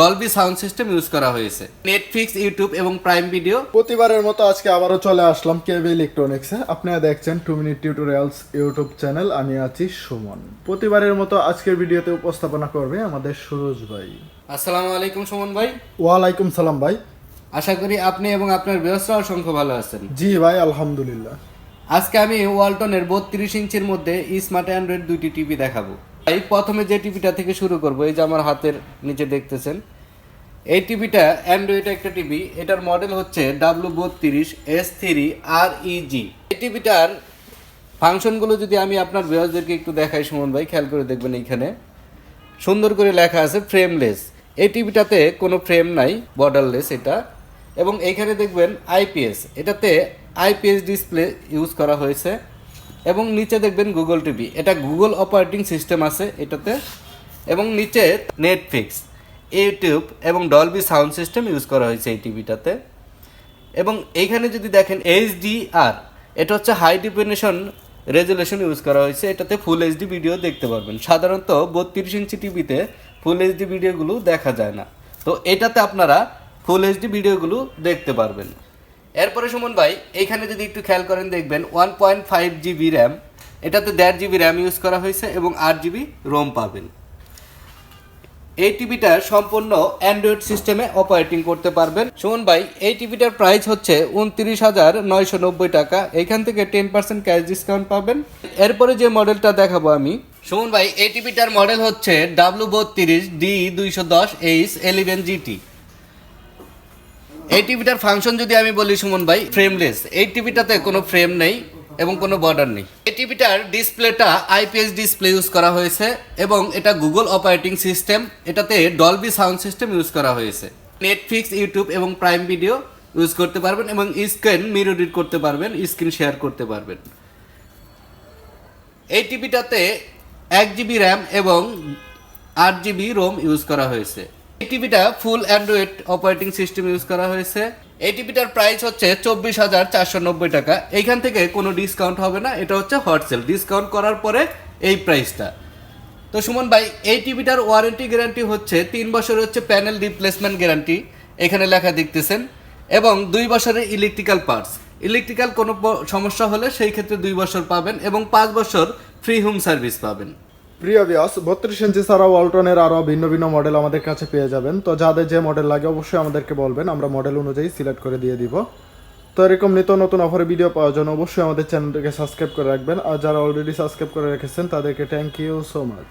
Dolby sound system use করা হয়েছে। Netflix YouTube এবং প্রাইম ভিডিও প্রতিবারের মতো আজকে আবারও চলে আসলাম কেবি ইলেকট্রনিক্সে আপনারা দেখছেন two minute tutorials YouTube channel আমি আছি সুমন। প্রতিবারের মতো আজকের ভিডিওতে উপস্থাপনা করবে আমাদের সুরজ ভাই। আসসালামু আলাইকুম সুমন ভাই। ওয়ালাইকুম সালাম ভাই। আশা করি আপনি এবং আপনার ব্যবস্থা অসংখ্য ভালো আছেন। জি ভাই আলহামদুলিল্লাহ। আজকে আমি ওয়ালটনের বত্রিশ ইঞ্চির মধ্যে স্মার্ট অ্যান্ড্রয়েড দুইটি টিভি দেখাবো। এই প্রথমে যে টিভিটা থেকে শুরু করব, এই যে আমার হাতের নিচে দেখতেছেন, এই টিভিটা অ্যান্ড্রয়েড একটা টিভি, এটার মডেল হচ্ছে ডাব্লু বত্রিশ এস থ্রি আর ইজি এই টিভিটার ফাংশনগুলো যদি আমি আপনার ভিউয়ারদেরকে একটু দেখাই, সুমন ভাই, খেয়াল করে দেখবেন এইখানে। সুন্দর করে লেখা আছে ফ্রেমলেস এই টিভিটাতে কোনো ফ্রেম নাই বর্ডারলেস এটা। এবং এইখানে দেখবেন আইপিএস এটাতে আইপিএস ডিসপ্লে ইউজ করা হয়েছে। এবং নিচে দেখবেন গুগল টিভি এটা গুগল অপারেটিং সিস্টেম আছে এটাতে। এবং নিচে নেটফ্লিক্স ইউটিউব এবং ডলবি সাউন্ড সিস্টেম ইউজ করা হয়েছে এই টিভিটাতে এবং এইখানে যদি দেখেন এইচডিআর এটা হচ্ছে হাই ডিফিনিশন রেজুলেশন ইউজ করা হয়েছে। এটাতে ফুল এইচডি ভিডিও দেখতে পারবেন। সাধারণত বত্রিশ ইঞ্চি টিভিতে ফুল এইচডি ভিডিওগুলো দেখা যায় না। তো এটাতে আপনারা ফুল এইচডি ভিডিওগুলো দেখতে পারবেন। এরপরে সুমন ভাই, এইখানে যদি একটু খেয়াল করেন দেখবেন one point five GB RAM এটাতে দেড় জিবি র্যাম ইউজ করা হয়েছে এবং আট জিবি রোম পাবেন। এই টিভিটা সম্পূর্ণ অ্যান্ড্রয়েড সিস্টেমে অপারেটিং করতে পারবেন। সুমন ভাই, এই টিভিটার প্রাইস হচ্ছে উনত্রিশ হাজার নয়শো নব্বই টাকা। এখান থেকে টেন পার্সেন্ট ক্যাশ ডিসকাউন্ট পাবেন। এরপরে যে মডেলটা দেখাবো আমি। সুমন ভাই, এই টিভিটার মডেল হচ্ছে ডাব্লু বত্রিশ ডি দুইশো দশ এইচ এলিভেন জিটি এই টিভিটার ফাংশন যদি আমি বলি সুমন ভাই ফ্রেমলেস এই টিভিটাতে কোনো ফ্রেম নেই এবং কোনো বর্ডার নেই। এই টিভিটার ডিসপ্লেটা আইপিএস ডিসপ্লে ইউজ করা হয়েছে এবং এটা গুগল অপারেটিং সিস্টেম এটাতে ডলবি সাউন্ড সিস্টেম ইউজ করা হয়েছে। নেটফ্লিক্স ইউটিউব এবং প্রাইম ভিডিও ইউজ করতে পারবেন এবং স্ক্রিন মিরর রিড করতে পারবেন স্ক্রিন শেয়ার করতে পারবেন। এই টিভিটাতে এক জিবি র্যাম এবং আট জিবি রোম ইউজ করা হয়েছে। এই full Android operating system use করা হয়েছে। এই টিভিটার প্রাইস হচ্ছে চব্বিশ হাজার চারশো নব্বই টাকা। এইখান থেকে কোনো ডিসকাউন্ট হবে না, এটা হচ্ছে হট সেল। ডিসকাউন্ট করার পরে এই প্রাইসটা। তো সুমন ভাই, এই টিভিটার ওয়ারেন্টি গ্যারান্টি হচ্ছে তিন বছর হচ্ছে প্যানেল রিপ্লেসমেন্ট গ্যারান্টি, এখানে লেখা দেখতেছেন, এবং দুই বছরের ইলেকট্রিক্যাল পার্টস। ইলেকট্রিক্যাল কোনো সমস্যা হলে সেই ক্ষেত্রে দুই বছর পাবেন এবং পাঁচ বছর ফ্রি হোম সার্ভিস পাবেন। প্রিয় বিয়াস বত্রিশ ইঞ্চি ছাড়া ওয়ালটনের আরও ভিন্ন ভিন্ন মডেল আমাদের কাছে পেয়ে যাবেন। তো যাদের যে মডেল লাগে অবশ্যই আমাদেরকে বলবেন, আমরা মডেল অনুযায়ী সিলেক্ট করে দিয়ে দিব। তো এরকম নিত্য নতুন অফারে ভিডিও পাওয়ার জন্য অবশ্যই আমাদের চ্যানেলটাকে সাবস্ক্রাইব করে রাখবেন। আর যারা অলরেডি সাবস্ক্রাইব করে রেখেছেন, তাদেরকে থ্যাংক ইউ সো মাচ